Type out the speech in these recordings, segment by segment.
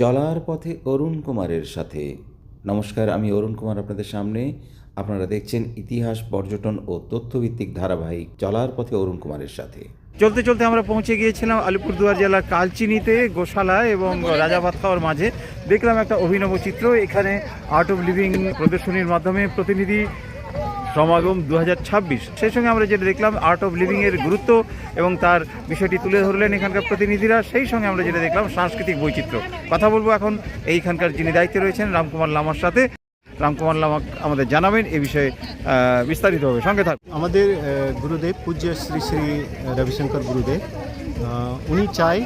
চলার পথে অরুণ কুমারের সাথে। নমস্কার, আমি অরুণ কুমার আপনাদের সামনে। আপনারা দেখছেন ইতিহাস, পর্যটন ও তথ্যভিত্তিক ধারাবাহিক চলার পথে অরুণ কুমারের সাথে। চলতে চলতে আমরা পৌঁছে গিয়েছিলাম আলিপুরদুয়ার জেলার কালচিনিতে গোশালা এবং রাজাভাত খাওয়ার মাঝে। দেখলাম একটা অভিনব চিত্র, এখানে আর্ট অফ লিভিং প্রদর্শনীর মাধ্যমে প্রতিনিধি সমাগম দু হাজার ছাব্বিশ। সেই সঙ্গে আমরা যেটা দেখলাম আর্ট অফ লিভিং এর গুরুত্ব এবং তার বিষয়টি তুলে ধরলেন এখানকার প্রতিনিধিরা, সেই সঙ্গে আমরা যেটা দেখলাম, সাংস্কৃতিক বৈচিত্র্য। কথা বলব এখন এইখানকার যিনি দায়িত্বে রয়েছেন, রামকুমার লামার সাথে। রামকুমার লামা আমাদের জানাবেন এ বিষয়ে বিস্তারিতভাবে। সঙ্গে থাকুন। আমাদের গুরুদেব, পূজ্য শ্রী শ্রী রবিশঙ্কর গুরুদেব উনি চায়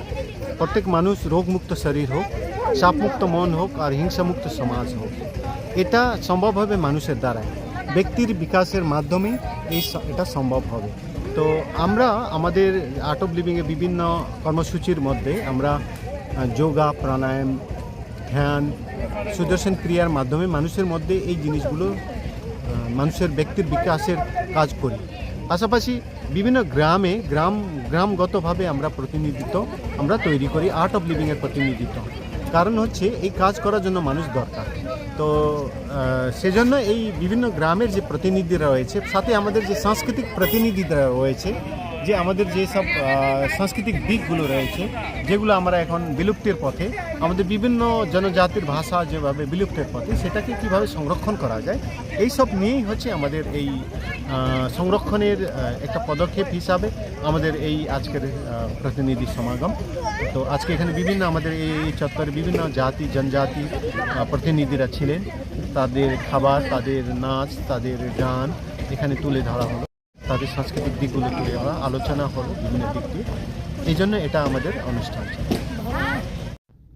প্রত্যেক মানুষ রোগমুক্ত শরীর হোক চাপমুক্ত মন হোক আর হিংসামুক্ত সমাজ হোক। এটা সম্ভব হবে মানুষের দ্বারাই। ব্যক্তির বিকাশের মাধ্যমে এই এটা সম্ভব হবে। তো আমরা আমাদের আর্ট অফ লিভিংয়ে বিভিন্ন কর্মসূচির মধ্যে আমরা যোগা, প্রাণায়াম, ধ্যান, সুদর্শন ক্রিয়ার মাধ্যমে মানুষের মধ্যে এই জিনিসগুলো মানুষের ব্যক্তির বিকাশের কাজ করি। পাশাপাশি বিভিন্ন গ্রামে গ্রাম, গ্রামগতভাবে আমরা প্রতিনিধিত্ব আমরা তৈরি করি আর্ট অফ লিভিংয়ের প্রতিনিধিত্ব। কারণ হচ্ছে এই কাজ করার জন্য মানুষ দরকার। তো সেজন্য এই বিভিন্ন গ্রামের যে প্রতিনিধিরা রয়েছে, সাথে আমাদের যে সাংস্কৃতিক প্রতিনিধিরা রয়েছে যে আমাদের যে সব সাংস্কৃতিক দিকগুলো রয়েছে, যেগুলো আমরা এখন বিলুপ্তির পথে, আমাদের বিভিন্ন জনজাতির ভাষা যেভাবে বিলুপ্তের পথে, সেটাকে কীভাবে সংরক্ষণ করা যায়, এই সব নিয়েই হচ্ছে আমাদের এই সংরক্ষণের একটা পদক্ষেপ হিসাবে আমাদের এই আজকের প্রতিনিধি সমাগম। তো আজকে এখানে বিভিন্ন আমাদের এই চত্বরে বিভিন্ন জাতি, জনজাতি প্রতিনিধিরা ছিলেন। তাদের খাবার, তাদের নাচ, তাদের গান এখানে তুলে ধরা হলো। তাদের সাংস্কৃতিক দিকগুলো তুলে ধরা আলোচনা হলো বিভিন্ন দিক দিয়ে। এই জন্য এটা আমাদের অনুষ্ঠান।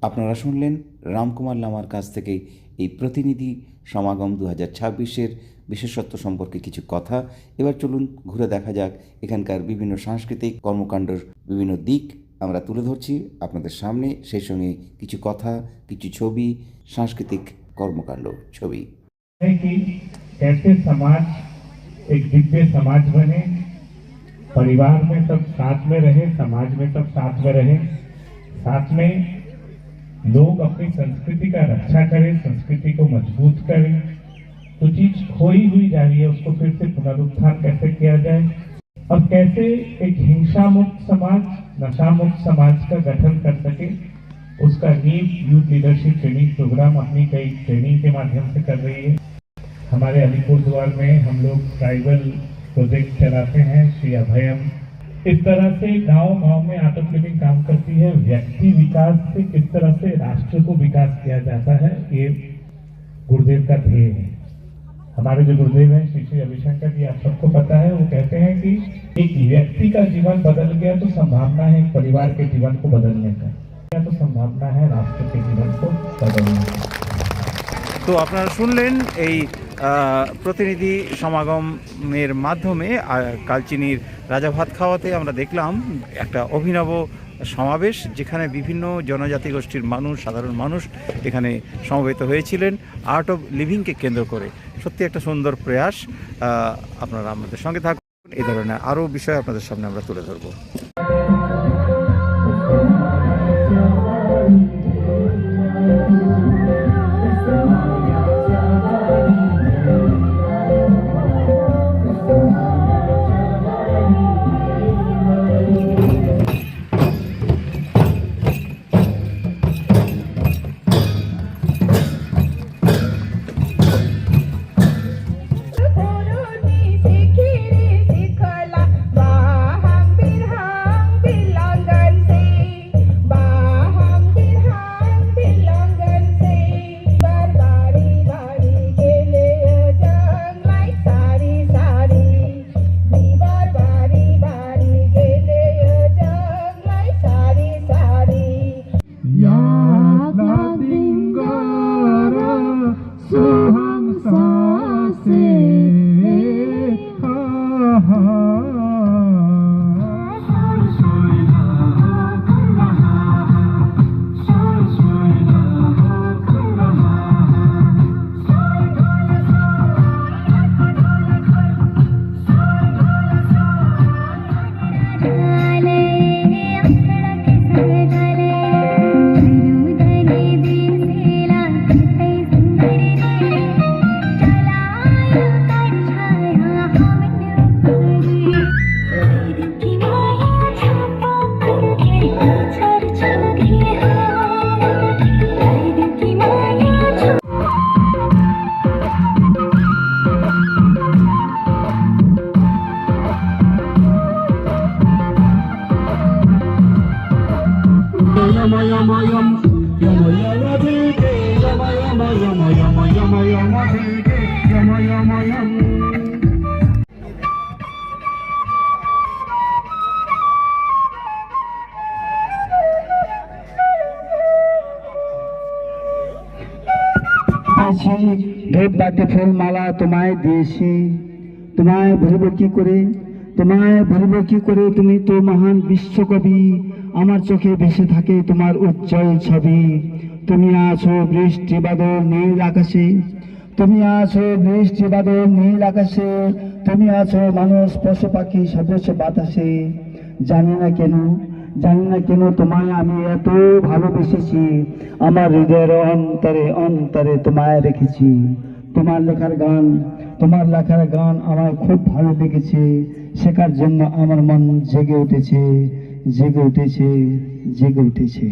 আপনারা শুনলেন রামকুমার লামার কাছ থেকে এই প্রতিনিধি সমাগম দু হাজার ছাব্বিশের বিশেষত্ব সম্পর্কে কিছু কথা। এবার চলুন ঘুরে দেখা যাক এখানকার বিভিন্ন সাংস্কৃতিক কর্মকাণ্ডর বিভিন্ন দিক। আমরা তুলে ধরছি আপনাদের সামনে সেই সঙ্গে কিছু কথা কিছু ছবি সাংস্কৃতিক কর্মকাণ্ড ছবি। সমাজ एक दिव्य समाज बने, परिवार में सब साथ में रहे, समाज में सब साथ में रहे, साथ में लोग अपनी संस्कृति का रक्षा करें, संस्कृति को मज़बूत करें। तो चीज़ खोई हुई जा रही है, उसको फिर से पुनरुत्थान कैसे किया जाए? और कैसे एक हिंसा मुक्त समाज नशा मुक्त समाज का गठन कर सके? उसका नींव यूथ लीडरशिप ट्रेनिंग प्रोग्राम अपनी कई ट्रेनिंग के माध्यम से कर रही है। हमारे अलीपुर द्वार में हम लोग ट्राइबल प्रोजेक्ट चलाते हैं, श्री अभयम। इस तरह से गाँव गाँव में ऑफ़ लिविंग काम करती है। व्यक्ति विकास से किस तरह से राष्ट्र को विकास किया जाता है, ये गुरुदेव का ध्येय है। हमारे जो गुरुदेव हैं, श्री श्री रविशंकर जी, आप सबको पता है, वो कहते हैं कि एक व्यक्ति का जीवन बदल गया तो संभावना है एक परिवार के जीवन को बदलने का। तो संभावना है राष्ट्र के जीवन को बदलने का। তো আপনারা শুনলেন এই প্রতিনিধি সমাগমের মাধ্যমে কালচিনির রাজা ভাত খাওয়াতে আমরা দেখলাম একটা অভিনব সমাবেশ যেখানে বিভিন্ন জনজাতি গোষ্ঠীর মানুষ, সাধারণ মানুষ এখানে সমবেত হয়েছিলেন আর্ট অফ লিভিংকে কেন্দ্র করে। সত্যি একটা সুন্দর প্রয়াস আপনারা আমাদের সঙ্গে থাকুন। এই ধরনের আরও বিষয় আপনাদের সামনে আমরা তুলে ধরবো। ফুল মালা তোমায় দিয়েছি তোমায় ভুলব কি করে তোমায় ভুলব কি করে তুমি তো মহান বিশ্বকবি? আমার চোখে ভেসে থাকে তোমার উজ্জ্বল ছবি। তুমি আছো বৃষ্টি বাদল নীল আকাশে। তুমি আছো বৃষ্টি বাদল নীল আকাশে। তুমি আছো মানুষ, পশু পাখি সদস্য বাতাসে। জানি না কেন, জানি না কেন তোমায় আমি এত ভালোবেসেছি। আমার হৃদয়ের অন্তরে অন্তরে তোমায় রেখেছি। তোমার লেখার গান, তোমার লেখার গান আমার খুব ভালো লেগেছে। শেখার জন্য আমার মন জেগে উঠেছে জেগে উঠেছে জেগে উঠেছে।